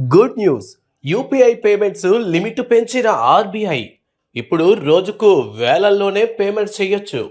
Good news. UPI payments limit పెంచిన RBI. ఇప్పుడు రోజుకు వేలల్లోనే పేమెంట్ చేయొచ్చు.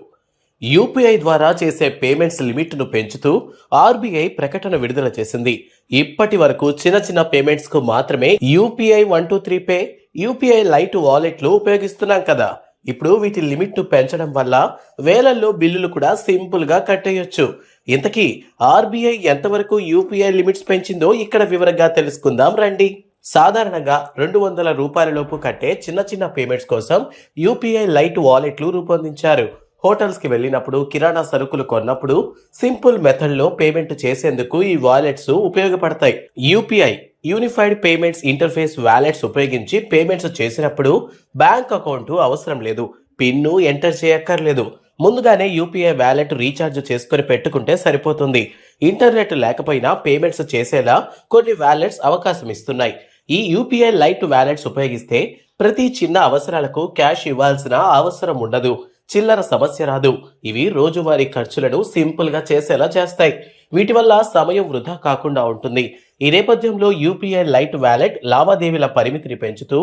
యూపీఐ ద్వారా చేసే పేమెంట్స్ లిమిట్ను పెంచుతూ ఆర్బీఐ ప్రకటన విడుదల చేసింది. ఇప్పటి వరకు చిన్న చిన్న పేమెంట్స్కు మాత్రమే UPI one two three pay UPI lite వాలెట్లు ఉపయోగిస్తున్నాం కదా. ఇప్పుడు వీటి లిమిట్ను పెంచడం వల్ల వేలల్లో బిల్లులు కూడా సింపుల్గా కట్టేయొచ్చు. ఇంతకీ ఆర్బీఐ ఎంతవరకు యూపీఐ లిమిట్స్ పెంచిందో ఇక్కడ వివరంగా తెలుసుకుందాం రండి. సాధారణంగా రెండు వందల రూపాయల లోపు కట్టే చిన్న చిన్న పేమెంట్స్ కోసం యూపీఐ లైట్ వాలెట్లు రూపొందించారు. హోటల్స్కి వెళ్ళినప్పుడు కిరాణా సరుకులు కొన్నప్పుడు సింపుల్ మెథడ్లో పేమెంట్ చేసేందుకు ఈ వాలెట్స్ ఉపయోగపడతాయి. UPI unified payments interface wallets ఉపయోగించి పేమెంట్స్ చేసినప్పుడు బ్యాంక్ అకౌంట్ అవసరం లేదు. పిన్ను ఎంటర్ చేయక్కర్లేదు. ముందుగానే యూపీఐ వ్యాలెట్ రీఛార్జ్ చేసుకొని పెట్టుకుంటే సరిపోతుంది. ఇంటర్నెట్ లేకపోయినా పేమెంట్స్ చేసేలా కొన్ని వ్యాలెట్స్ అవకాశం ఇస్తున్నాయి. ఈ యూపీఐ లైట్ వ్యాలెట్స్ ఉపయోగిస్తే ప్రతి చిన్న అవసరాలకు క్యాష్ ఇవ్వాల్సిన అవసరం ఉండదు. చిల్లర సమస్య రాదు. ఇవి రోజువారీ ఖర్చులను సింపుల్గా చేసేలా చేస్తాయి. వీటి వల్ల సమయం వృధా కాకుండా ఉంటుంది. ఈ నేపథ్యంలో యూపీఐ లైట్ వ్యాలెట్ లావాదేవీల పరిమితిని పెంచుతూ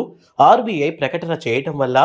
ఆర్బీఐ ప్రకటన చేయటం వల్ల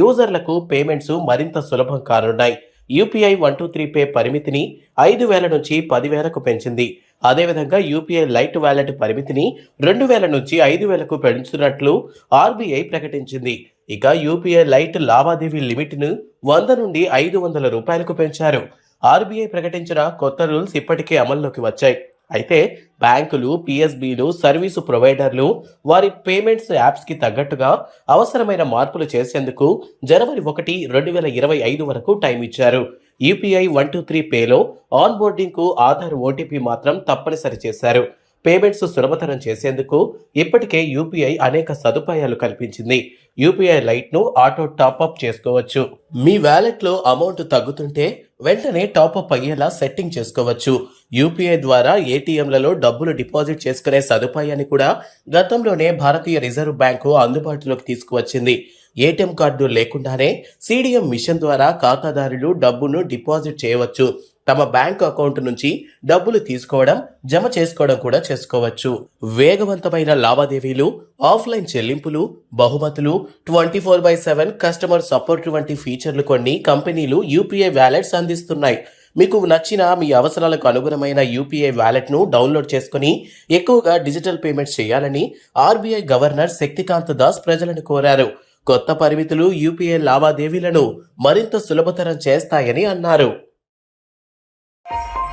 యూజర్లకు పేమెంట్స్ మరింత సులభం కానున్నాయి. UPI one two three pay పరిమితిని ఐదు వేల నుంచి పదివేలకు పెంచింది. అదేవిధంగా యూపీఐ లైట్ వ్యాలెట్ పరిమితిని రెండు వేల నుంచి ఐదు వేలకు పెంచుతున్నట్లు ఆర్బీఐ ప్రకటించింది. ఇక యూపీఐ లైట్ లావాదేవీ లిమిట్ను వంద నుండి ఐదు వందల రూపాయలకు పెంచారు. ఆర్బీఐ ప్రకటించిన కొత్త రూల్స్ ఇప్పటికే అమల్లోకి వచ్చాయి. అయితే బ్యాంకులు పిఎస్బీలు సర్వీసు ప్రొవైడర్లు వారి పేమెంట్స్ యాప్స్కి తగ్గట్టుగా అవసరమైన మార్పులు చేసేందుకు జనవరి ఒకటి రెండు వేల ఇరవై ఐదు వరకు టైం ఇచ్చారు. యూపీఐ వన్ టూ త్రీ పేలో ఆన్బోర్డింగ్కు ఆధార్ ఓటీపీ మాత్రం తప్పనిసరి చేశారు. పేమెంట్స్ సులభతరం చేసేందుకు ఇప్పటికే యూపీఐ అనేక సదుపాయాలు కల్పించింది. యూపీఐ లైట్ను ఆటో టాప్అప్ చేసుకోవచ్చు. మీ వ్యాలెట్లో అమౌంట్ తగ్గుతుంటే వెంటనే టాప్అప్ అయ్యేలా సెట్టింగ్ చేసుకోవచ్చు. యూపీఐ ద్వారా ఏటీఎంలలో డబ్బులు డిపాజిట్ చేసుకునే సదుపాయాన్ని కూడా గతంలోనే భారతీయ రిజర్వ్ బ్యాంకు అందుబాటులోకి తీసుకువచ్చింది. ఏటీఎం కార్డు లేకుండానే సిడిఎం మిషన్ ద్వారా ఖాతాదారులు డబ్బును డిపాజిట్ చేయవచ్చు. తమ బ్యాంకు అకౌంట్ నుంచి డబ్బులు తీసుకోవడం జమ చేసుకోవడం కూడా చేసుకోవచ్చు. వేగవంతమైన లావాదేవీలు ఆఫ్లైన్ చెల్లింపులు బహుమతులు twenty four by seven customer support వంటి ఫీచర్లు కొన్ని కంపెనీలు యూపీఐ వ్యాలెట్స్ అందిస్తున్నాయి. మీకు నచ్చిన మీ అవసరాలకు అనుగుణమైన యూపీఐ వ్యాలెట్ను డౌన్లోడ్ చేసుకుని ఎక్కువగా డిజిటల్ పేమెంట్స్ చేయాలని ఆర్బీఐ గవర్నర్ శక్తికాంత దాస్ ప్రజలను కోరారు. కొత్త పరిమితులు యూపీఐ లావాదేవీలను మరింత సులభతరం చేస్తాయని అన్నారు.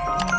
Bye.